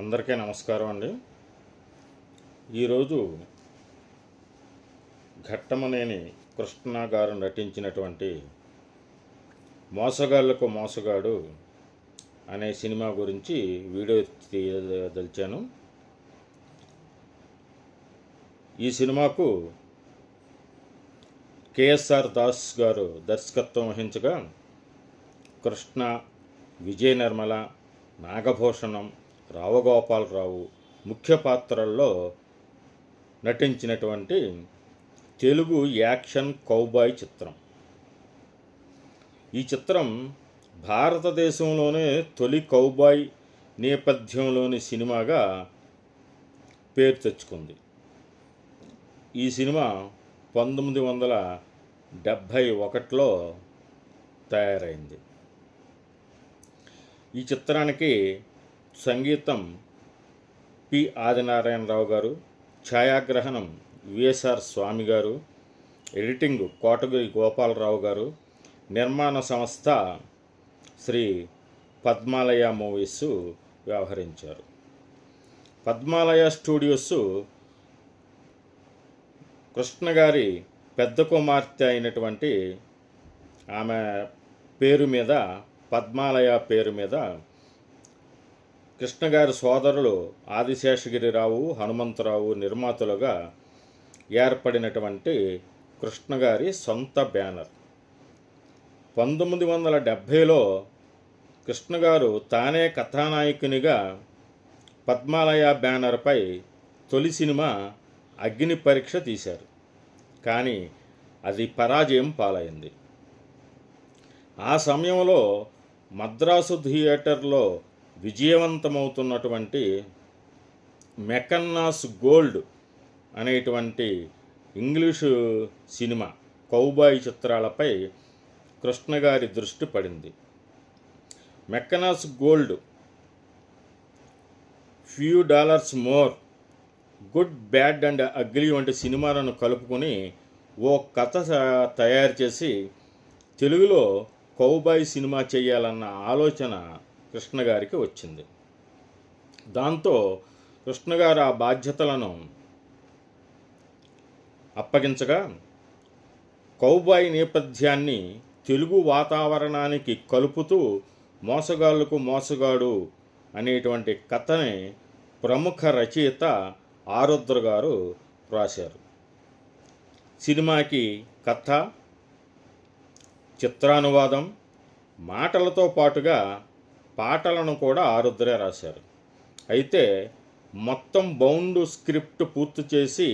అందరికీ నమస్కారం అండి. ఈరోజు ఘట్టమనేని కృష్ణ గారు నటించినటువంటి మోసగాళ్ళకు మోసగాడు అనే సినిమా గురించి వీడియో తీయదలిచాను. ఈ సినిమాకు కేఎస్ఆర్ దాస్ గారు దర్శకత్వం వహించగా కృష్ణ విజయ నిర్మల నాగభూషణం రావగోపాలరావు ముఖ్య పాత్రల్లో నటించినటువంటి తెలుగు యాక్షన్ కౌబాయ్ చిత్రం. ఈ చిత్రం భారతదేశంలోనే తొలి కౌబాయ్ నేపథ్యంలోని సినిమాగా పేరు తెచ్చుకుంది. ఈ సినిమా పంతొమ్మిది వందల డెబ్భై ఒకటిలో తయారైంది. ఈ చిత్రానికి సంగీతం పి ఆదినారాయణరావు గారు ఛాయాగ్రహణం విఎస్ఆర్ స్వామి గారు ఎడిటింగ్ కోటగిరి గోపాలరావు గారు నిర్మాణ సంస్థ శ్రీ పద్మాలయ మూవీస్ వ్యవహరించారు. పద్మాలయ స్టూడియోస్ కృష్ణ గారి పెద్ద కుమార్తె అయినటువంటి ఆమె పేరు మీద పద్మాలయ పేరు మీద కృష్ణగారి సోదరులు ఆదిశేషగిరిరావు హనుమంతరావు నిర్మాతలుగా ఏర్పడినటువంటి కృష్ణగారి సొంత బ్యానర్. పంతొమ్మిది వందల డెబ్భైలో కృష్ణగారు తానే కథానాయకునిగా పద్మాలయ బ్యానర్పై తొలి సినిమా అగ్ని పరీక్ష తీశారు. కానీ అది పరాజయం పాలైంది. ఆ సమయంలో మద్రాసు థియేటర్లో విజయవంతమవుతున్నటువంటి మెకన్నాస్ గోల్డ్ అనేటువంటి ఇంగ్లీషు సినిమా కౌబాయ్ చిత్రాలపై కృష్ణ గారి దృష్టి పడింది. Mackenna's gold few dollars more good bad and ugly వంటి సినిమాలను కలుపుకొని ఓ కథ తయారు చేసి తెలుగులో కౌబాయ్ సినిమా చేయాలన్న ఆలోచన కృష్ణ గారికి వచ్చింది. దాంతో కృష్ణగారు ఆ బాధ్యతలను అప్పగించగా కౌబాయ్ నేపథ్యాన్ని తెలుగు వాతావరణానికి కలుపుతూ మోసగాళ్ళకు మోసగాడు అనేటువంటి కథని ప్రముఖ రచయిత ఆరుద్ర గారు రాశారు. సినిమాకి కథ చిత్రానువాదం మాటలతో పాటుగా పాటలను కూడా ఆరుద్రే రాశారు. అయితే మొత్తం బౌండ్ స్క్రిప్ట్ పూర్తి చేసి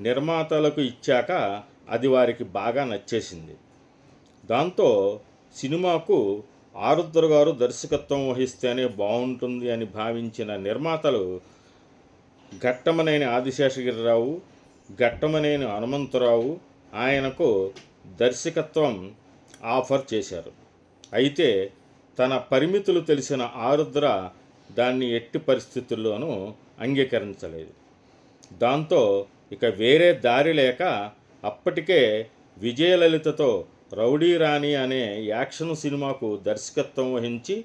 నిర్మాతలకు ఇచ్చాక అది వారికి బాగా నచ్చేసింది. దాంతో సినిమాకు ఆరుద్ర గారు దర్శకత్వం వహిస్తేనే బాగుంటుంది అని భావించిన నిర్మాతలు ఘట్టమనేని ఆదిశేషగిరిరావు ఘట్టమనేని హనుమంతరావు ఆయనకు దర్శకత్వం ఆఫర్ చేశారు. అయితే తన పరిమితులు తెలిసిన ఆరుద్ర దాన్ని ఎట్టి పరిస్థితుల్లోనూ అంగీకరించలేదు. దాంతో ఇక వేరే దారి లేక అప్పటికే విజయలలితతో రౌడీ రాణి అనే యాక్షన్ సినిమాకు దర్శకత్వం వహించి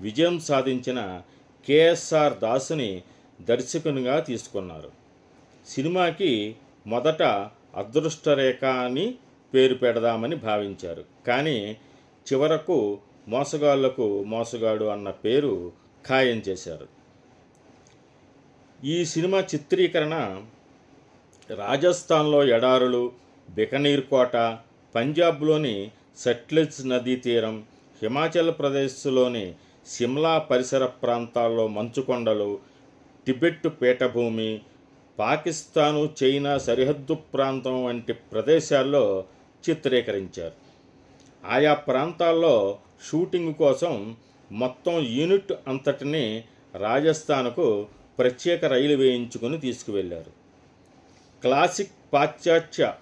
విజయం సాధించిన కేఎస్ఆర్ దాసుని దర్శకునిగా తీసుకున్నారు. సినిమాకి మొదట అదృష్టరేఖ అని పేరు పెడదామని భావించారు. కానీ చివరకు మోసగాళ్ళకు మోసగాడు అన్న పేరు ఖాయం చేశారు. ఈ సినిమా చిత్రీకరణ రాజస్థాన్లో ఎడారులు బికనీర్ కోట పంజాబ్లోని సట్లెజ్ నదీ తీరం హిమాచల్ ప్రదేశ్లోని సిమ్లా పరిసర ప్రాంతాల్లో మంచుకొండలు టిబెట్ పీఠభూమి పాకిస్తాను చైనా సరిహద్దు ప్రాంతం వంటి ప్రదేశాల్లో చిత్రీకరించారు. ఆయా ప్రాంతాల్లో షూటింగ్ కోసం మొత్తం యూనిట్ అంతటిని రాజస్థాన్కు ప్రత్యేక రైలు వేయించుకుని తీసుకువెళ్ళారు. క్లాసిక్ పాశ్చాత్య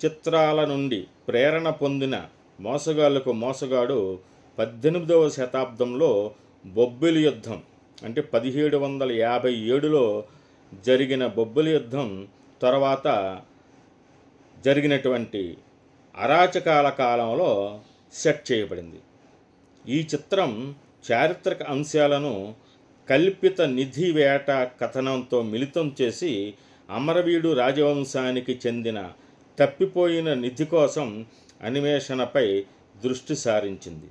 చిత్రాల నుండి ప్రేరణ పొందిన మోసగాళ్ళకు మోసగాడు పద్దెనిమిదవ శతాబ్దంలో బొబ్బిలి యుద్ధం అంటే పదిహేడు వందల యాభై ఏడులో జరిగిన బొబ్బిలి యుద్ధం తర్వాత జరిగినటువంటి అరాచకాల కాలంలో సెట్ చేయబడింది. ఈ చిత్రం చారిత్రక అంశాలను కల్పిత నిధి వేట కథనంతో మిళితం చేసి అమరవీడు రాజవంశానికి చెందిన తప్పిపోయిన నిధి కోసం అన్వేషణపై దృష్టి సారించింది.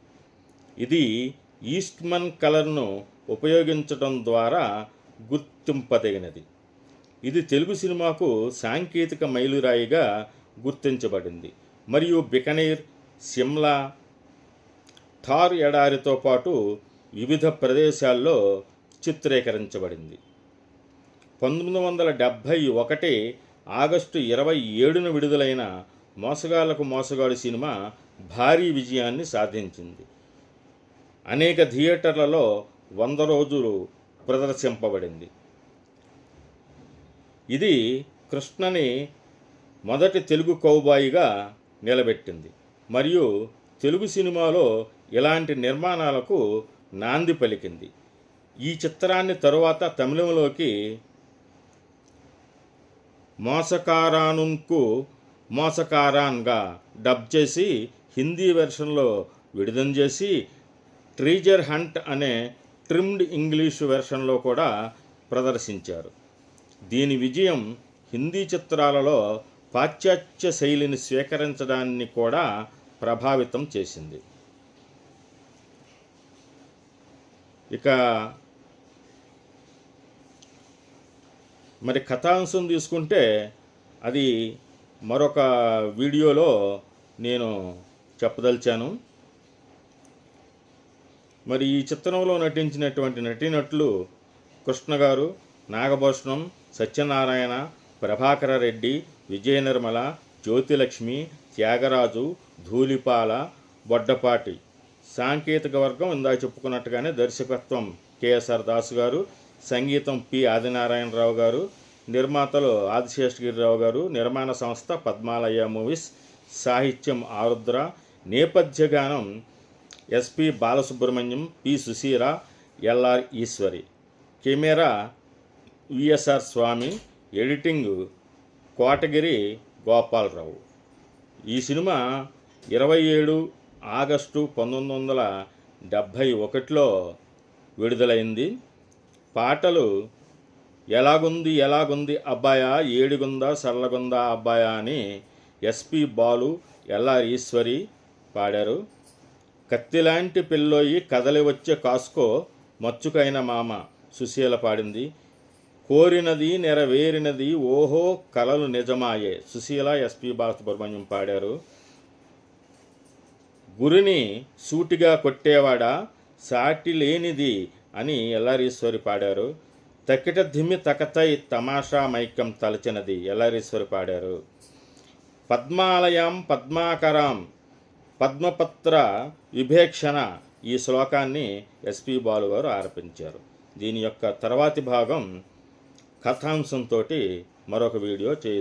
ఇది ఈస్ట్మన్ కలర్ను ఉపయోగించడం ద్వారా గుర్తింపదగినది. ఇది తెలుగు సినిమాకు సాంకేతిక మైలురాయిగా గుర్తించబడింది. మరియు బికనీర్ సిమ్లా థార్ ఎడారితో పాటు వివిధ ప్రదేశాల్లో చిత్రీకరించబడింది. పంతొమ్మిది వందల డెబ్భై ఒకటి ఆగస్టు ఇరవై ఏడున విడుదలైన మోసగాళ్ళకు మోసగాడు సినిమా భారీ విజయాన్ని సాధించింది. అనేక థియేటర్లలో వంద రోజులు ప్రదర్శింపబడింది. ఇది కృష్ణని మొదటి తెలుగు కౌబాయిగా నిలబెట్టింది. మరియు తెలుగు సినిమాలో ఇలాంటి నిర్మాణాలకు నాంది పలికింది. ఈ చిత్రాన్ని తరువాత తమిళంలోకి మోసకారానున్కు మోసకారాన్గా డబ్ చేసి హిందీ వెర్షన్లో విడుదల చేసి ట్రీజర్ హంట్ అనే ట్రిమ్డ్ ఇంగ్లీష్ వెర్షన్లో కూడా ప్రదర్శించారు. దీని విజయం హిందీ చిత్రాలలో పాశ్చాత్య శైలిని స్వీకరించడాన్ని కూడా ప్రభావితం చేసింది. ఇక మరి కథాంశం తీసుకుంటే అది మరొక వీడియోలో నేను చెప్పదలిచాను. మరి ఈ చిత్రంలో నటించినటువంటి నటీనటులు కృష్ణ గారు నాగభూషణం సత్యనారాయణ ప్రభాకర రెడ్డి విజయ నిర్మల జ్యోతిలక్ష్మి త్యాగరాజు ధూళిపాల బొడ్డపాటి సాంకేతిక వర్గం ఇందాక చెప్పుకున్నట్టుగానే దర్శకత్వం కేఎస్ఆర్ దాసు గారు సంగీతం పి ఆదినారాయణరావు గారు నిర్మాతలు ఆదిశేషగిరిరావు గారు నిర్మాణ సంస్థ పద్మాలయ మూవీస్ సాహిత్యం ఆరుద్ర నేపథ్య గానం SP Balasubrahmanyam P Susheela LR Eswari. Camera VSR Swamy editing Kotagiri Gopalarao. ఈ సినిమా ఇరవై ఏడు ఆగస్టు పంతొమ్మిది వందల డెబ్భై ఒకటిలో విడుదలైంది. పాటలు ఎలాగుంది ఎలాగుంది అబ్బాయా ఏడిగుందా సరళగుందా అబ్బాయా అని ఎస్పి బాలు ఎల్ఆర్ ఈశ్వరి పాడారు. కత్తిలాంటి పిల్లోయి కదలి వచ్చే కాస్కో మచ్చుకైన మామ సుశీల పాడింది. కోరినది నెరవేరినది ఓహో కలలు నిజమాయే. సుశీల ఎస్పి బాలసుబ్రహ్మణ్యం పాడారు. గురిని సూటిగా కొట్టేవాడా? సాటి లేనిది అని ఎల్లారీశ్వరి పాడారు. తక్కిట ధిమ్మి తకతై తమాషా మైకం తలచినది ఎల్లారీశ్వరి పాడారు. పద్మాలయం పద్మాకరం పద్మపత్ర విభేక్షణ ఈ శ్లోకాన్ని ఎస్పి బాలు గారు ఆరోపించారు. దీని యొక్క తర్వాతి భాగం కథాంశంతో మరొక వీడియో చేయి